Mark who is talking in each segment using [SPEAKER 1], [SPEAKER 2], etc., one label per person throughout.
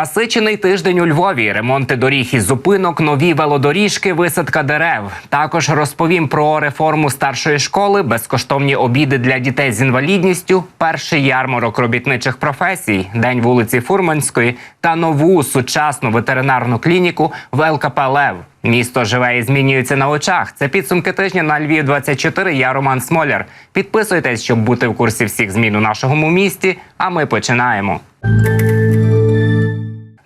[SPEAKER 1] Насичений тиждень у Львові, ремонти доріг і зупинок, нові велодоріжки, висадка дерев. Також розповім про реформу старшої школи, безкоштовні обіди для дітей з інвалідністю, перший ярмарок робітничих професій, день вулиці Фурманської та нову сучасну ветеринарну клініку в ЛКП Лев. Місто живе і змінюється на очах. Це підсумки тижня на Львів 24 Я Роман Смоляр. Підписуйтесь, щоб бути в курсі всіх змін у нашому місті. А ми починаємо.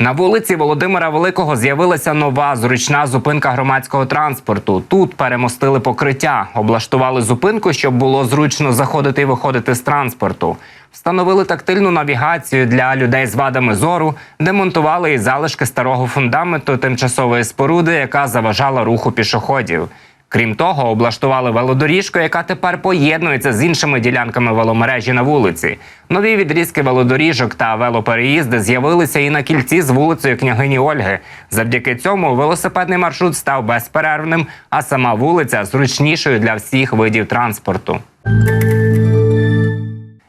[SPEAKER 1] На вулиці Володимира Великого з'явилася нова зручна зупинка громадського транспорту. Тут перемостили покриття, облаштували зупинку, щоб було зручно заходити і виходити з транспорту. Встановили тактильну навігацію для людей з вадами зору, демонтували і залишки старого фундаменту тимчасової споруди, яка заважала руху пішоходів. Крім того, облаштували велодоріжку, яка тепер поєднується з іншими ділянками веломережі на вулиці. Нові відрізки велодоріжок та велопереїзди з'явилися і на кільці з вулицею княгині Ольги. Завдяки цьому велосипедний маршрут став безперервним, а сама вулиця зручнішою для всіх видів транспорту.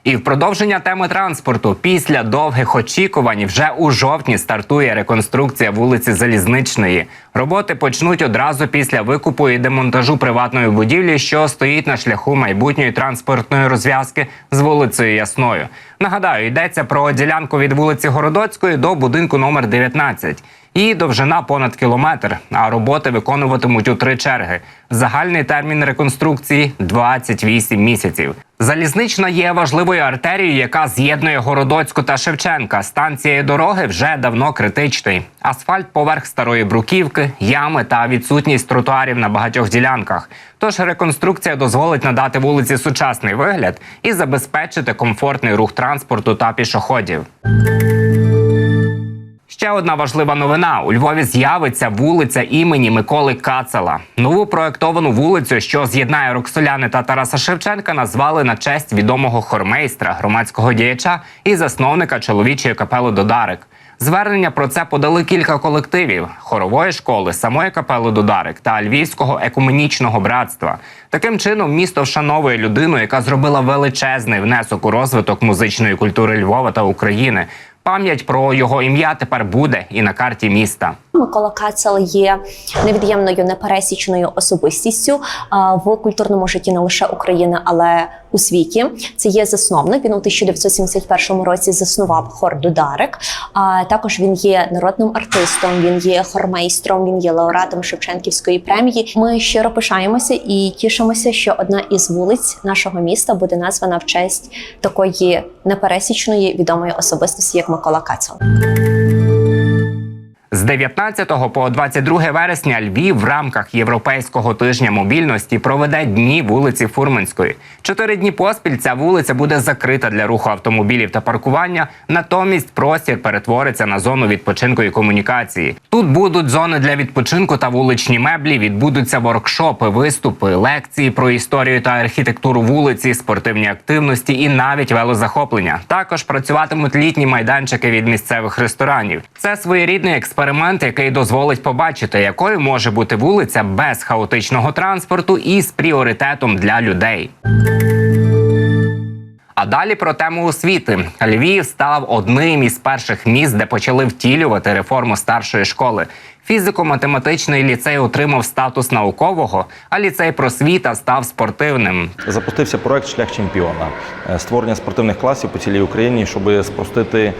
[SPEAKER 1] І в продовження теми транспорту після довгих очікувань вже у жовтні стартує реконструкція вулиці Залізничної. Роботи почнуть одразу після викупу і демонтажу приватної будівлі, що стоїть на шляху майбутньої транспортної розв'язки з вулицею Ясною. Нагадаю, йдеться про ділянку від вулиці Городоцької до будинку номер 19. Її довжина понад кілометр, а роботи виконуватимуть у три черги. Загальний термін реконструкції 28 місяців. Залізнична є важливою артерією, яка з'єднує Городоцьку та Шевченка. Стан цієї дороги вже давно критичний. Асфальт поверх старої бруківки, ями та відсутність тротуарів на багатьох ділянках. Тож реконструкція дозволить надати вулиці сучасний вигляд і забезпечити комфортний рух транспорту та пішоходів. Ще одна важлива новина: у Львові з'явиться вулиця імені Миколи Кацела. Нову проектовану вулицю, що з'єднає Роксоляни та Тараса Шевченка, назвали на честь відомого хормейстра, громадського діяча і засновника чоловічої капели Додарик. Звернення про це подали кілька колективів хорової школи, самої капели Додарик та Львівського екуменічного братства. Таким чином, місто вшановує людину, яка зробила величезний внесок у розвиток музичної культури Львова та України. Пам'ять про його ім'я тепер буде і на карті міста.
[SPEAKER 2] Микола Кацел є невід'ємною непересічною особистістю в культурному житті не лише України, але у світі. Це є засновник. Він у 1971 році заснував хор Дударик. Також він є народним артистом, він є хормейстром, він є лауреатом Шевченківської премії. Ми щиро пишаємося і тішимося, що одна із вулиць нашого міста буде названа в честь такої непересічної відомої особистості, як Микола Кацел.
[SPEAKER 1] З 19 по 22 вересня Львів в рамках Європейського тижня мобільності проведе дні вулиці Фурманської. Чотири дні поспіль ця вулиця буде закрита для руху автомобілів та паркування. Натомість простір перетвориться на зону відпочинку і комунікації. Тут будуть зони для відпочинку та вуличні меблі. Відбудуться воркшопи, виступи, лекції про історію та архітектуру вулиці, спортивні активності і навіть велозахоплення. Також працюватимуть літні майданчики від місцевих ресторанів. Це своєрідний експеримент, який дозволить побачити, якою може бути вулиця без хаотичного транспорту і з пріоритетом для людей. А далі про тему освіти. Львів став одним із перших міст, де почали втілювати реформу старшої школи. Фізико-математичний ліцей отримав статус наукового, а ліцей просвіта став спортивним.
[SPEAKER 3] Запустився проект Шлях чемпіона Е, створення спортивних класів по цілій Україні, щоб спростити,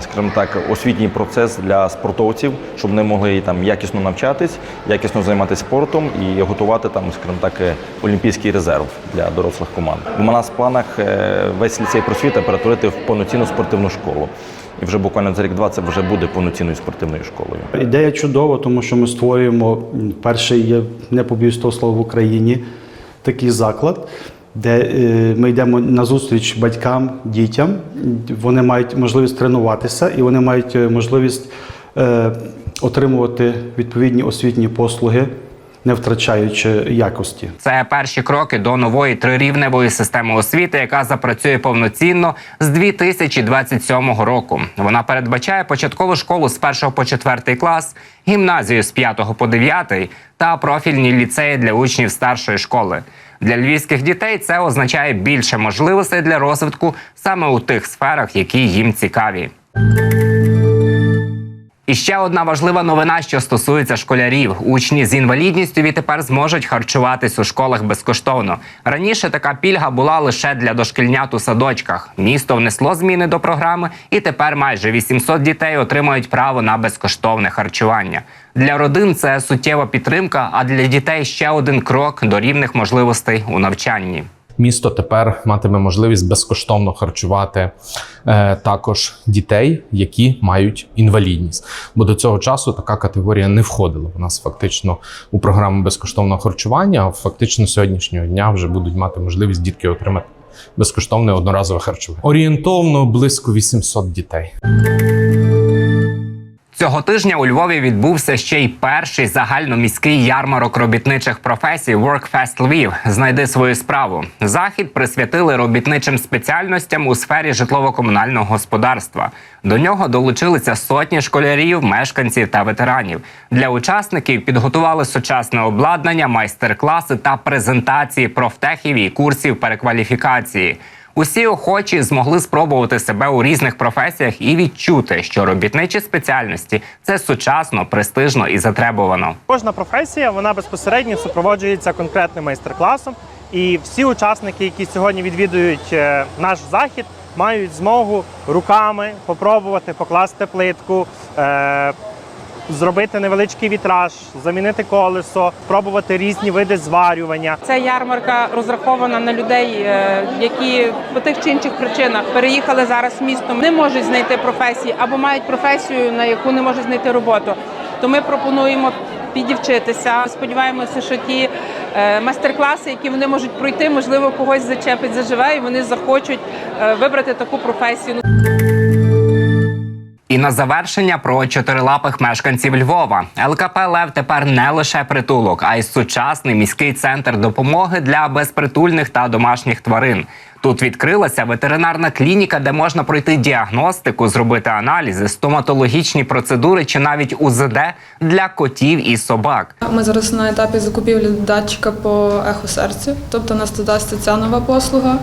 [SPEAKER 3] скажімо так, освітній процес для спортовців, щоб вони могли там якісно навчатись, якісно займатися спортом і готувати там, скажімо так, е, олімпійський резерв для дорослих команд. У нас в планах е, весь ліцей просвіта перетворити в повноцінну спортивну школу. І вже буквально за рік-два це вже буде повноцінною спортивною школою.
[SPEAKER 4] Ідея чудова, тому що ми створюємо перший є не побоюсь того слова в Україні такий заклад, де е, ми йдемо на зустріч батькам, дітям. Вони мають можливість тренуватися і вони мають е, можливість е, отримувати відповідні освітні послуги, не втрачаючи якості.
[SPEAKER 1] Це перші кроки до нової трирівневої системи освіти, яка запрацює повноцінно з 2027 року. Вона передбачає початкову школу з 1 по 4 клас, гімназію з 5 по 9 та профільні ліцеї для учнів старшої школи. Для львівських дітей це означає більше можливостей для розвитку саме у тих сферах, які їм цікаві. І ще одна важлива новина, що стосується школярів. Учні з інвалідністю відтепер зможуть харчуватись у школах безкоштовно. Раніше така пільга була лише для дошкільнят у садочках. Місто внесло зміни до програми, і тепер майже 800 дітей отримають право на безкоштовне харчування. Для родин це суттєва підтримка, а для дітей ще один крок до рівних можливостей у навчанні.
[SPEAKER 5] Місто тепер матиме можливість безкоштовно харчувати е, також дітей, які мають інвалідність. Бо до цього часу така категорія не входила. У нас фактично у програму безкоштовного харчування. А фактично сьогоднішнього дня вже будуть мати можливість дітки отримати безкоштовне одноразове харчування. Орієнтовно близько 800 дітей.
[SPEAKER 1] Цього тижня у Львові відбувся ще й перший загальноміський ярмарок робітничих професій WorkFest Львів. Знайди свою справу. Захід присвятили робітничим спеціальностям у сфері житлово-комунального господарства. До нього долучилися сотні школярів, мешканців та ветеранів. Для учасників підготували сучасне обладнання, майстер-класи та презентації профтехів і курсів перекваліфікації. Усі охочі змогли спробувати себе у різних професіях і відчути, що робітничі спеціальності це сучасно, престижно і затребувано.
[SPEAKER 6] Кожна професія вона безпосередньо супроводжується конкретним майстер-класом, і всі учасники, які сьогодні відвідують е, наш захід, мають змогу руками попробувати покласти плитку. е, Зробити невеличкий вітраж, замінити колесо, пробувати різні види зварювання.
[SPEAKER 7] Ця ярмарка розрахована на людей, е, які по тих чи інших причинах переїхали зараз в місто, не можуть знайти професії або мають професію, на яку не можуть знайти роботу. То ми пропонуємо підівчитися. Сподіваємося, що ті е, майстер-класи, які вони можуть пройти, можливо, когось зачепить заживе, і вони захочуть е, вибрати таку професію.
[SPEAKER 1] І на завершення про чотирилапих мешканців Львова. ЛКП Лев тепер не лише притулок, а й сучасний міський центр допомоги для безпритульних та домашніх тварин. Тут відкрилася ветеринарна клініка, де можна пройти діагностику, зробити аналізи, стоматологічні процедури чи навіть УЗД для котів і собак.
[SPEAKER 8] Ми зараз на етапі закупівлі датчика по ехосерцю, тобто нас додасться ця нова послуга.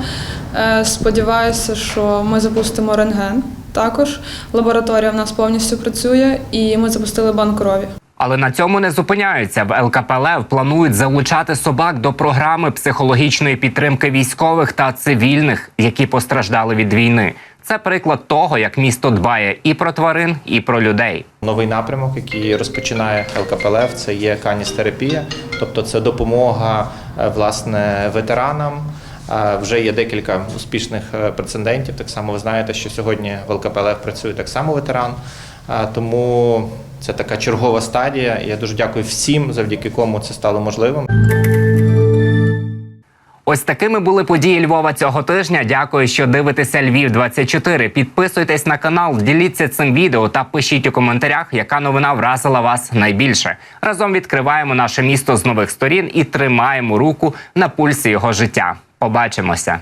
[SPEAKER 8] Е, Сподіваюся, що ми запустимо рентген. Також лабораторія в нас повністю працює, і ми запустили банк крові.
[SPEAKER 1] Але на цьому не зупиняються. В ЛКП Лев планують залучати собак до програми психологічної підтримки військових та цивільних, які постраждали від війни. Це приклад того, як місто дбає і про тварин, і про людей.
[SPEAKER 9] Новий напрямок, який розпочинає ЛКПЛФ, це є каністерапія, тобто це допомога е, власне ветеранам. Вже є декілька успішних е, прецедентів. Так само ви знаєте, що сьогодні в ЛКПЛФ працює так само ветеран. Тому це така чергова стадія. Я дуже дякую всім, завдяки кому це стало можливим.
[SPEAKER 1] Ось такими були події Львова цього тижня. Дякую, що дивитеся Львів 24 Підписуйтесь на канал, діліться цим відео та пишіть у коментарях, яка новина вразила вас найбільше. Разом відкриваємо наше місто з нових сторін і тримаємо руку на пульсі його життя. Побачимося.